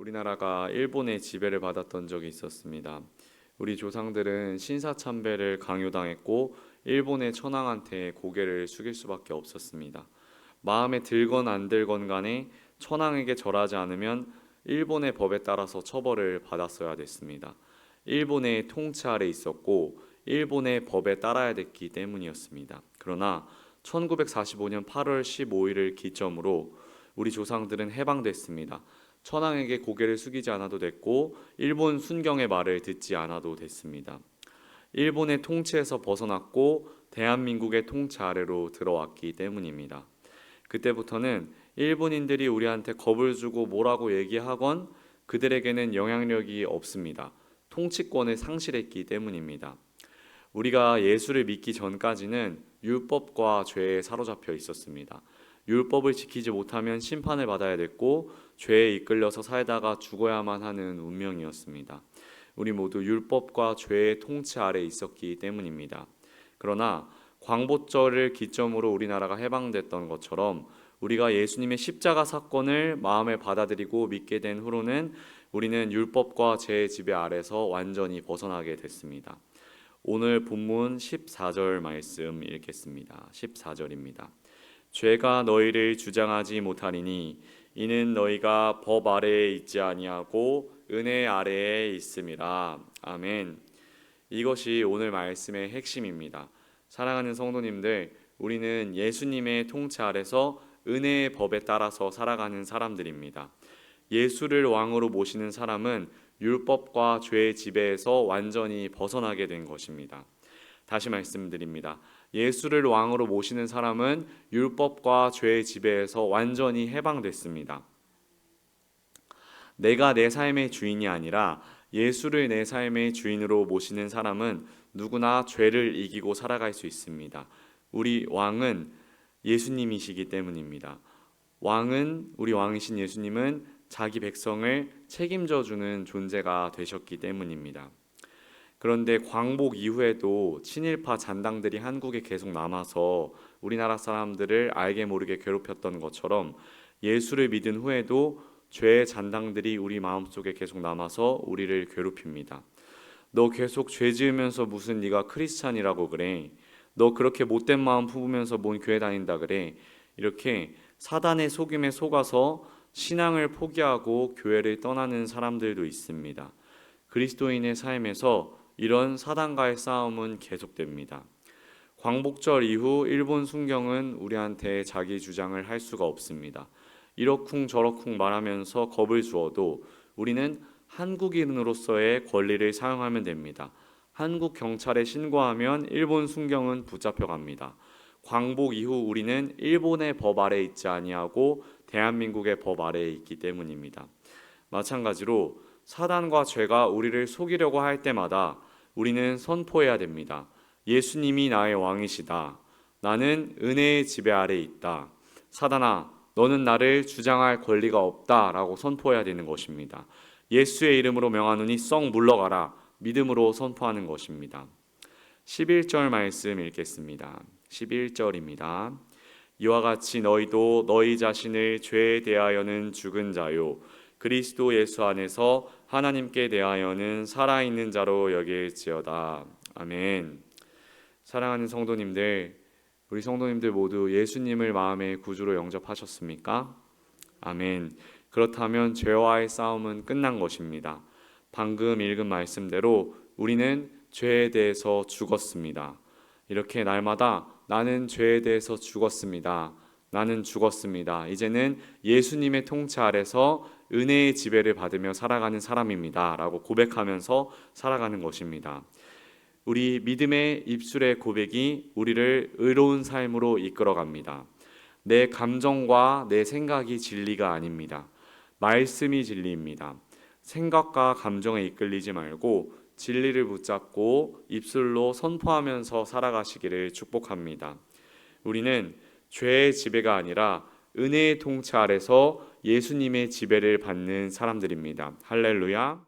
우리나라가 일본의 지배를 받았던 적이 있었습니다. 우리 조상들은 신사참배를 강요당했고 일본의 천황한테 고개를 숙일 수밖에 없었습니다. 마음에 들건 안 들건 간에 천황에게 절하지 않으면 일본의 법에 따라서 처벌을 받았어야 됐습니다. 일본의 통치 아래 있었고 일본의 법에 따라야 됐기 때문이었습니다. 그러나 1945년 8월 15일을 기점으로 우리 조상들은 해방됐습니다. 천황에게 고개를 숙이지 않아도 됐고 일본 순경의 말을 듣지 않아도 됐습니다. 일본의 통치에서 벗어났고 대한민국의 통치 아래로 들어왔기 때문입니다. 그때부터는 일본인들이 우리한테 겁을 주고 뭐라고 얘기하건 그들에게는 영향력이 없습니다. 통치권을 상실했기 때문입니다. 우리가 예수를 믿기 전까지는 율법과 죄에 사로잡혀 있었습니다. 율법을 지키지 못하면 심판을 받아야 됐고 죄에 이끌려서 살다가 죽어야만 하는 운명이었습니다. 우리 모두 율법과 죄의 통치 아래 있었기 때문입니다. 그러나 광복절을 기점으로 우리나라가 해방됐던 것처럼 우리가 예수님의 십자가 사건을 마음에 받아들이고 믿게 된 후로는 우리는 율법과 죄의 지배 아래서 완전히 벗어나게 됐습니다. 오늘 본문 14절 말씀 읽겠습니다. 14절입니다. 죄가 너희를 주장하지 못하리니 이는 너희가 법 아래에 있지 아니하고 은혜 아래에 있음이라. 아멘. 이것이 오늘 말씀의 핵심입니다. 사랑하는 성도님들, 우리는 예수님의 통치 아래서 은혜의 법에 따라서 살아가는 사람들입니다. 예수를 왕으로 모시는 사람은 율법과 죄의 지배에서 완전히 벗어나게 된 것입니다. 다시 말씀드립니다. 예수를 왕으로 모시는 사람은 율법과 죄의 지배에서 완전히 해방됐습니다. 내가 내 삶의 주인이 아니라 예수를 내 삶의 주인으로 모시는 사람은 누구나 죄를 이기고 살아갈 수 있습니다. 우리 왕은 예수님이시기 때문입니다. 왕은 우리 왕이신 예수님은 자기 백성을 책임져 주는 존재가 되셨기 때문입니다. 그런데 광복 이후에도 친일파 잔당들이 한국에 계속 남아서 우리나라 사람들을 알게 모르게 괴롭혔던 것처럼 예수를 믿은 후에도 죄의 잔당들이 우리 마음속에 계속 남아서 우리를 괴롭힙니다. 너 계속 죄 지으면서 무슨 네가 크리스찬이라고 그래. 너 그렇게 못된 마음 품으면서 뭔 교회 다닌다 그래. 이렇게 사단의 속임에 속아서 신앙을 포기하고 교회를 떠나는 사람들도 있습니다. 그리스도인의 삶에서 이런 사단과의 싸움은 계속됩니다. 광복절 이후 일본 순경은 우리한테 자기 주장을 할 수가 없습니다. 이러쿵 저러쿵 말하면서 겁을 주어도 우리는 한국인으로서의 권리를 사용하면 됩니다. 한국 경찰에 신고하면 일본 순경은 붙잡혀 갑니다. 광복 이후 우리는 일본의 법 아래 있지 아니하고 대한민국의 법 아래에 있기 때문입니다. 마찬가지로 사단과 죄가 우리를 속이려고 할 때마다 우리는 선포해야 됩니다. 예수님이 나의 왕이시다. 나는 은혜의 지배 아래 있다. 사단아, 너는 나를 주장할 권리가 없다라고 선포해야 되는 것입니다. 예수의 이름으로 명하노니 썩 물러가라. 믿음으로 선포하는 것입니다. 11절 말씀 읽겠습니다. 11절입니다. 이와 같이 너희도 너희 자신을 죄에 대하여는 죽은 자요 그리스도 예수 안에서 하나님께 대하여는 살아 있는 자로 여길지어다. 아멘. 사랑하는 성도님들, 우리 성도님들 모두 예수님을 마음의 구주로 영접하셨습니까? 아멘. 그렇다면 죄와의 싸움은 끝난 것입니다. 방금 읽은 말씀대로 우리는 죄에 대해서 죽었습니다. 이렇게 날마다 나는 죄에 대해서 죽었습니다. 나는 죽었습니다. 이제는 예수님의 통치 아래서 은혜의 지배를 받으며 살아가는 사람입니다. 라고 고백하면서 살아가는 것입니다. 우리 믿음의 입술의 고백이 우리를 의로운 삶으로 이끌어 갑니다. 내 감정과 내 생각이 진리가 아닙니다. 말씀이 진리입니다. 생각과 감정에 이끌리지 말고 진리를 붙잡고 입술로 선포하면서 살아가시기를 축복합니다. 우리는 죄의 지배가 아니라 은혜의 통치 아래서 예수님의 지배를 받는 사람들입니다. 할렐루야.